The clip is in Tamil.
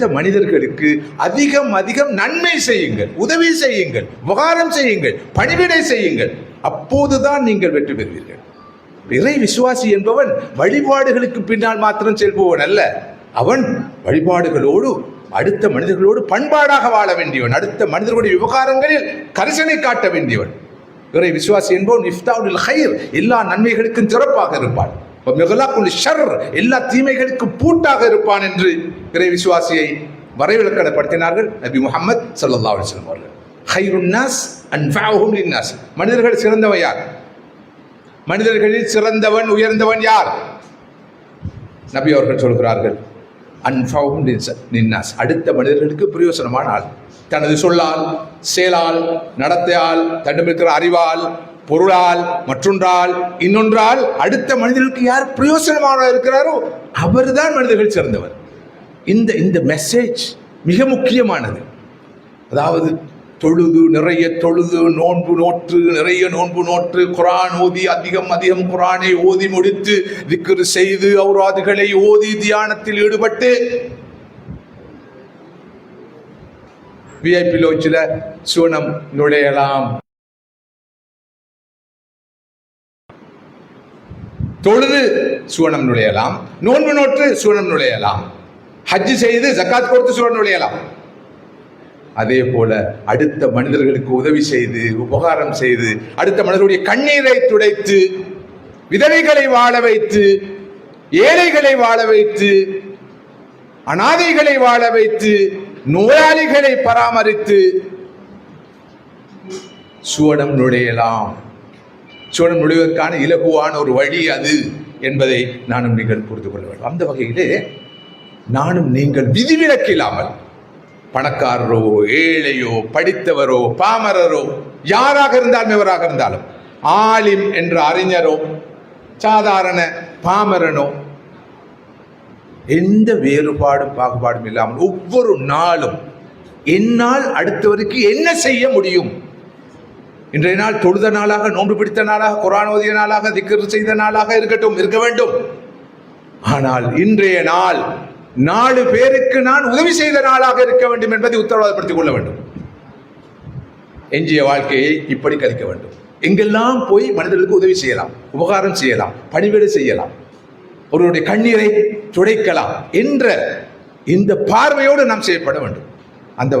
அடுத்த மனிதர்களுக்கு அதிகம் அதிகம் நன்மை செய்யுங்கள். உதவி செய்யுங்கள். உபகாரம் செய்யுங்கள். பணிவிடை செய்யுங்கள். அப்போதுதான் நீங்கள் வெற்றி பெறுவீர்கள். இறை விசுவாசி என்பவன் வழிபாடுகளுக்கு பின்னால் மாத்திரம் செல்பவன் அல்ல. அவன் வழிபாடுகளோடு அடுத்த மனிதர்களோடு பண்பாடாக வாழ வேண்டியவன். அடுத்த மனிதர்களுடைய விவகாரங்களில் கரிசனை காட்ட வேண்டியவன். இறை விசுவாசி என்பவன் இஃப்தாவுல் ஹைர் எல்லா நன்மைகளுக்கும் சிறப்பாக இருப்பான். ஷர் எல்லா தீமைகளுக்கும் பூட்டாக இருப்பான் என்று இறை விசுவாசியை வரைவிலக்கணப்படுத்தினார்கள் நபி முகமது சல்லா அலிஸ்லாம் அவர்கள். ஹைருன்னாஸ் அன்ஃபாஹும் லின்னாஸ் மனிதர்கள் சிறந்தவன் யார் மனிதர்களில் சிறந்தவன் உயர்ந்தவன் யார்? நபி அவர்கள் சொல்கிறார்கள் அன்ஃபாவும் நின்னாஸ் அடுத்த மனிதர்களுக்கு பிரயோசனமான ஆள். தனது சொல்லால் செயலால் நடத்தையால் தன்னிருக்கிற அறிவால் பொருளால் மற்றொன்றால் இன்னொன்றால் அடுத்த மனிதனுக்கு யார் பிரயோசனமாக இருக்கிறாரோ அவர்தான் மனிதர்கள் சிறந்தவர். இந்த இந்த மெசேஜ் மிக முக்கியமானது. அதாவது தொழுது நிறைய தொழுது நோன்பு நோற்று நிறைய நோன்பு நோற்று குரான் ஓதி அதிகம் அதிகம் குரானை ஓதி முடித்து திக்ரு செய்து அவுராதுகளை ஓதி தியானத்தில் ஈடுபட்டு விஐபி லோச்சில் சூனம் நுழையலாம். தொழுது சுவனம் நுழையலாம் நோன்பு நோற்று சுவனம் நுழையலாம் ஹஜ்ஜு செய்து ஜக்காத் கொடுத்து சுவனம் நுழையலாம். அதே போல அடுத்த மனிதர்களுக்கு உதவி செய்து உபகாரம் செய்து அடுத்த மனிதர்களுடைய கண்ணீரை துடைத்து விதவைகளை வாழ வைத்து ஏழைகளை வாழ வைத்து அனாதைகளை வாழ வைத்து நோயாளிகளை பராமரித்து சுவனம் நுழையலாம். சுவனம் நுழைவதற்கான இலகுவான ஒரு வழி அது என்பதை நானும் நீங்கள் புரிந்து கொள்ள வேண்டும். அந்த வகையிலே நானும் நீங்கள் விதிவிலக்கு இல்லாமல் பணக்காரரோ ஏழையோ படித்தவரோ பாமரரோ யாராக இருந்தாலும் எவராக இருந்தாலும் ஆலிம் என்ற அறிஞரோ சாதாரண பாமரனோ எந்த வேறுபாடும் பாகுபாடும் இல்லாமல் ஒவ்வொரு நாளும் என்னால் அடுத்தவருக்கு என்ன செய்ய முடியும்? இன்றைய நாள் தொழுத நாளாக நோன்பு பிடித்த நாளாக குரான் ஓதிய நாளாக திக்கர் செய்த நாளாக இருக்கட்டும் இருக்க வேண்டும். ஆனால் இன்றைய நாள் நாலு பேருக்கு நான் உதவி செய்த நாளாக இருக்க வேண்டும் என்பதை உத்தரவாதப்படுத்திக் கொள்ள வேண்டும். எஞ்சிய வாழ்க்கையை இப்படி கழிக்க வேண்டும். எங்கெல்லாம் போய் மனிதர்களுக்கு உதவி செய்யலாம் உபகாரம் செய்யலாம் பணிவிடை செய்யலாம் ஒருவருடைய கண்ணீரை துடைக்கலாம் என்ற இந்த பார்வையோடு நாம் செய்யப்பட வேண்டும். அந்த